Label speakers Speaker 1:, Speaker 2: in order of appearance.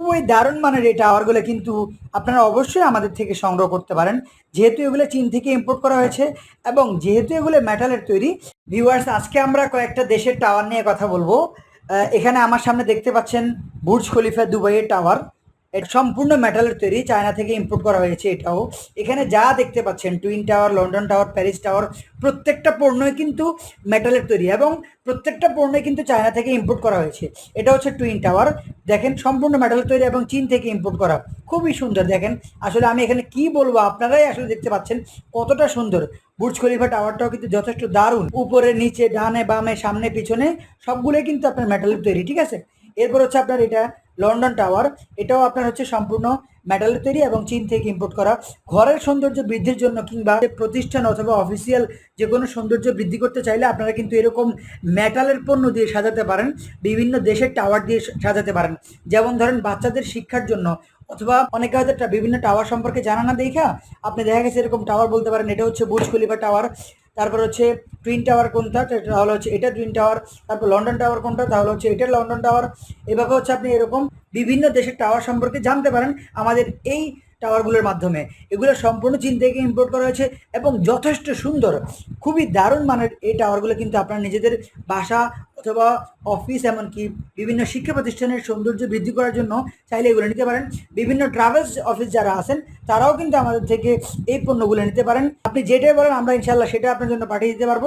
Speaker 1: খুবই দারুণ মানের এই টাওয়ারগুলো কিন্তু আপনারা অবশ্যই আমাদের থেকে সংগ্রহ করতে পারেন। যেহেতু এগুলো চীন থেকে ইম্পোর্ট করা হয়েছে এবং যেহেতু এগুলো মেটালের তৈরি ভিউয়ার্স আজকে আমরা কয়েকটা দেশের টাওয়ার নিয়ে কথা বলব। এখানে আমার সামনে দেখতে পাচ্ছেন বুর্জ খলিফা দুবাইয়ের টাওয়ার এটা সম্পূর্ণ মেটালের তৈরি চায়না থেকে ইম্পোর্ট করা হয়েছে এটাও। এখানে যা দেখতে পাচ্ছেন twin tower London tower Paris tower প্রত্যেকটা পণ্যই কিন্তু মেটালের তৈরি এবং প্রত্যেকটা পণ্যই কিন্তু চায়না থেকে ইম্পোর্ট করা হয়েছে। এটা হচ্ছে টুইন টাওয়ার দেখেন, সম্পূর্ণ মেটালের তৈরি এবং চীন থেকে ইম্পোর্ট করা। খুবই সুন্দর, দেখেন। আসলে আমি এখানে কি বলব, আপনারাই আসলে দেখতে পাচ্ছেন কতটা সুন্দর। বুর্জ খলিফা টাওয়ারটাও কিন্তু যথেষ্ট দারুণ। উপরে, নিচে, ডানে, বামে, সামনে, পিছনে সবগুলোই কিন্তু আপনার মেটালের তৈরি, ঠিক আছে? এরপর হচ্ছে আপনার এটা লন্ডন টাওয়ার, এটাও আপনার হচ্ছে সম্পূর্ণ মেটালের তৈরি এবং চীন থেকে ইম্পোর্ট করা। ঘরের সৌন্দর্য বৃদ্ধির জন্য কিংবা প্রতিষ্ঠান অথবা অফিসিয়াল যে কোনো সৌন্দর্য বৃদ্ধি করতে চাইলে আপনারা কিন্তু এরকম মেটালের পণ্য দিয়ে সাজাতে পারেন, বিভিন্ন দেশের টাওয়ার দিয়ে সাজাতে পারেন। যেমন ধরেন বাচ্চাদের শিক্ষার জন্য, অথবা অনেকে হয়তো বিভিন্ন টাওয়ার সম্পর্কে জানা না, দেখা আপনি দেখা গেছে এরকম টাওয়ার বলতে পারেন, এটা হচ্ছে বুর্জ খলিফা টাওয়ার। তারপর হচ্ছে টুইন টাওয়ার কোনটা? তাহলে হচ্ছে এটা টুইন টাওয়ার তারপর লন্ডন টাওয়ার কোনটা? তাহলে হচ্ছে এটা লন্ডন টাওয়ার এভাবে হচ্ছে আপনি এরকম বিভিন্ন দেশের টাওয়ার সম্পর্কে জানতে পারেন আমাদের এই টাওয়ারগুলোর মাধ্যমে। এগুলো সম্পূর্ণ চীন থেকে ইম্পোর্ট করা হয়েছে এবং যথেষ্ট সুন্দর। খুবই দারুণ মানের এই টাওয়ারগুলো কিন্তু আপনার নিজেদের বাসা অথবা অফিস, এমনকি বিভিন্ন শিক্ষা প্রতিষ্ঠানের সৌন্দর্য বৃদ্ধি করার জন্য চাইলে এগুলো নিতে পারেন। বিভিন্ন ট্রাভেলস অফিস যারা আছেন, তারাও কিন্তু আমাদের থেকে এই পণ্যগুলো নিতে পারেন। আপনি যেটাই বলেন, আমরা ইনশাল্লাহ সেটা আপনার জন্য পাঠিয়ে দিতে পারব।